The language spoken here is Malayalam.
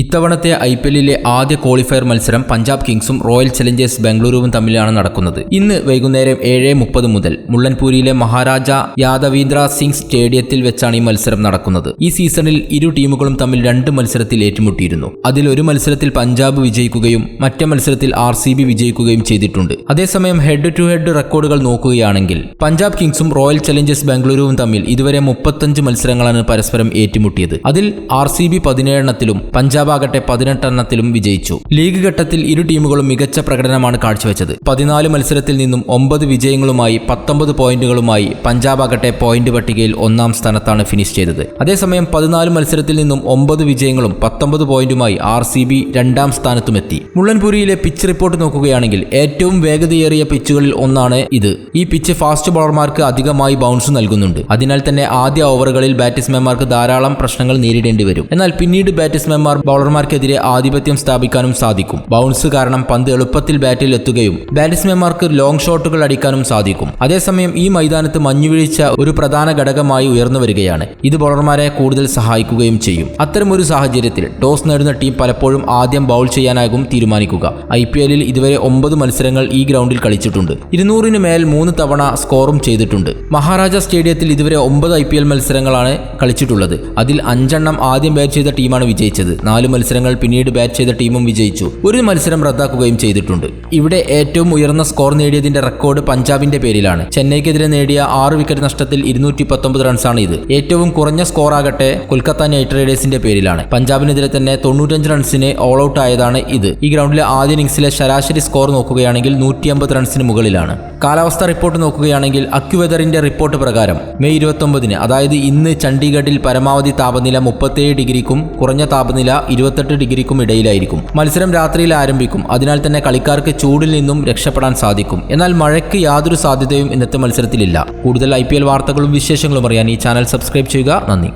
ഇത്തവണത്തെ ഐ പി എല്ലിലെ ആദ്യ ക്വാളിഫയർ മത്സരം പഞ്ചാബ് കിങ്സും റോയൽ ചലഞ്ചേഴ്സ് ബംഗളൂരുവും തമ്മിലാണ് നടക്കുന്നത്. ഇന്ന് വൈകുന്നേരം ഏഴ് മുപ്പത് മുതൽ മുള്ളൻപൂരിയിലെ മഹാരാജ യാദവീന്ദ്ര സിംഗ് സ്റ്റേഡിയത്തിൽ വെച്ചാണ് ഈ മത്സരം നടക്കുന്നത്. ഈ സീസണിൽ ഇരു ടീമുകളും തമ്മിൽ രണ്ട് മത്സരത്തിൽ ഏറ്റുമുട്ടിയിരുന്നു. അതിൽ ഒരു മത്സരത്തിൽ പഞ്ചാബ് വിജയിക്കുകയും മറ്റേ മത്സരത്തിൽ ആർ സി ബി വിജയിക്കുകയും ചെയ്തിട്ടുണ്ട്. അതേസമയം ഹെഡ് ടു ഹെഡ് റെക്കോർഡുകൾ നോക്കുകയാണെങ്കിൽ പഞ്ചാബ് കിങ്സും റോയൽ ചലഞ്ചേഴ്സ് ബംഗളൂരുവും തമ്മിൽ ഇതുവരെ മുപ്പത്തഞ്ച് മത്സരങ്ങളാണ് പരസ്പരം ഏറ്റുമുട്ടിയത്. അതിൽ ആർ സി ബി പതിനേഴെണ്ണത്തിലും പഞ്ചാബ് ആകട്ടെ പതിനെട്ടെണ്ണത്തിലും വിജയിച്ചു. ലീഗ് ഘട്ടത്തിൽ ഇരു ടീമുകളും മികച്ച പ്രകടനമാണ് കാഴ്ചവെച്ചത്. പതിനാല് മത്സരത്തിൽ നിന്നും ഒമ്പത് വിജയങ്ങളുമായി പത്തൊമ്പത് പോയിന്റുകളുമായി പഞ്ചാബാകട്ടെ പോയിന്റ് പട്ടികയിൽ ഒന്നാം സ്ഥാനത്താണ് ഫിനിഷ് ചെയ്തത്. അതേസമയം പതിനാല് മത്സരത്തിൽ നിന്നും ഒമ്പത് വിജയങ്ങളും പത്തൊമ്പത് പോയിന്റുമായി ആർ സി ബി രണ്ടാം സ്ഥാനത്തുമെത്തി. മുള്ളൻപുരിയിലെ പിച്ച് റിപ്പോർട്ട് നോക്കുകയാണെങ്കിൽ ഏറ്റവും വേഗതയേറിയ പിച്ചുകളിൽ ഒന്നാണ് ഇത്. ഈ പിച്ച് ഫാസ്റ്റ് ബോളർമാർക്ക് അധികമായി ബൗൺസ് നൽകുന്നുണ്ട്. അതിനാൽ തന്നെ ആദ്യ ഓവറുകളിൽ ബാറ്റ്സ്മാൻമാർക്ക് ധാരാളം പ്രശ്നങ്ങൾ നേരിടേണ്ടി വരും എന്നാൽ പിന്നീട് ബാറ്റ്സ്മാൻമാർ ബൗളർമാർക്കെതിരെ ആധിപത്യം സ്ഥാപിക്കാനും സാധിക്കും. ബൗൺസ് കാരണം പന്ത് എളുപ്പത്തിൽ ബാറ്റിൽ എത്തുകയും ബാറ്റ്സ്മാൻമാർക്ക് ലോങ് ഷോട്ടുകൾ അടിക്കാനും സാധിക്കും. അതേസമയം ഈ മൈതാനത്ത് മഞ്ഞുവീഴ്ച ഒരു പ്രധാന ഘടകമായി ഉയർന്നു വരികയാണ്. ഇത് ബൗളർമാരെ കൂടുതൽ സഹായിക്കുകയും ചെയ്യും. അത്തരമൊരു സാഹചര്യത്തിൽ ടോസ് നേടുന്ന ടീം പലപ്പോഴും ആദ്യം ബൗൾ ചെയ്യാനാകും തീരുമാനിക്കുക. ഐ പി എല്ലിൽ ഇതുവരെ ഒമ്പത് മത്സരങ്ങൾ ഈ ഗ്രൗണ്ടിൽ കളിച്ചിട്ടുണ്ട്. ഇരുന്നൂറിന് മേൽ മൂന്ന് തവണ സ്കോറും ചെയ്തിട്ടുണ്ട്. മഹാരാജ സ്റ്റേഡിയത്തിൽ ഇതുവരെ ഒമ്പത് ഐ മത്സരങ്ങളാണ് കളിച്ചിട്ടുള്ളത്. അതിൽ അഞ്ചെണ്ണം ആദ്യം ബാറ്റ് ചെയ്ത ടീമാണ് വിജയിച്ചത്. നാല് മത്സരങ്ങൾ പിന്നീട് ബാറ്റ് ചെയ്ത ടീമും വിജയിച്ചു. ഒരു മത്സരം റദ്ദാക്കുകയും ചെയ്തിട്ടുണ്ട്. ഇവിടെ ഏറ്റവും ഉയർന്ന സ്കോർ നേടിയതിന്റെ റെക്കോർഡ് പഞ്ചാബിന്റെ പേരിലാണ്. ചെന്നൈക്കെതിരെ നേടിയ ആറ് വിക്കറ്റ് നഷ്ടത്തിൽ ഇരുന്നൂറ്റി പത്തൊമ്പത് റൺസാണ് ഇത്. ഏറ്റവും കുറഞ്ഞ സ്കോർ ആകട്ടെ കൊൽക്കത്ത നൈറ്റ് റൈഡേഴ്സിന്റെ പേരിലാണ്. പഞ്ചാബിനെതിരെ തന്നെ തൊണ്ണൂറ്റഞ്ച് റൺസിന് ഓൾ ഔട്ട് ആയതാണ് ഇത്. ഈ ഗ്രൗണ്ടിലെ ആദ്യ ഇന്നിംഗ്സിലെ ശരാശരി സ്കോർ നോക്കുകയാണെങ്കിൽ നൂറ്റി അമ്പത് റൺസിന് മുകളിലാണ്. കാലാവസ്ഥ റിപ്പോർട്ട് നോക്കുകയാണെങ്കിൽ അക്യുവെതറിന്റെ റിപ്പോർട്ട് പ്രകാരം മെയ് ഇരുപത്തൊമ്പതിന് അതായത് ഇന്ന് ചണ്ഡീഗഡിൽ പരമാവധി താപനില മുപ്പത്തേഴ് ഡിഗ്രിക്കും കുറഞ്ഞ താപനില ഇരുപത്തെട്ട് ഡിഗ്രിക്കും ഇടയിലായിരിക്കും. മത്സരം രാത്രിയിൽ ആരംഭിക്കും. അതിനാൽ തന്നെ കളിക്കാർക്ക് ചൂടിൽ നിന്നും രക്ഷപ്പെടാൻ സാധിക്കും. എന്നാൽ മഴയ്ക്ക് യാതൊരു സാധ്യതയും ഇന്നത്തെ മത്സരത്തിലില്ല. കൂടുതൽ ഐ വാർത്തകളും വിശേഷങ്ങളും അറിയാൻ ഈ ചാനൽ സബ്സ്ക്രൈബ് ചെയ്യുക. നന്ദി.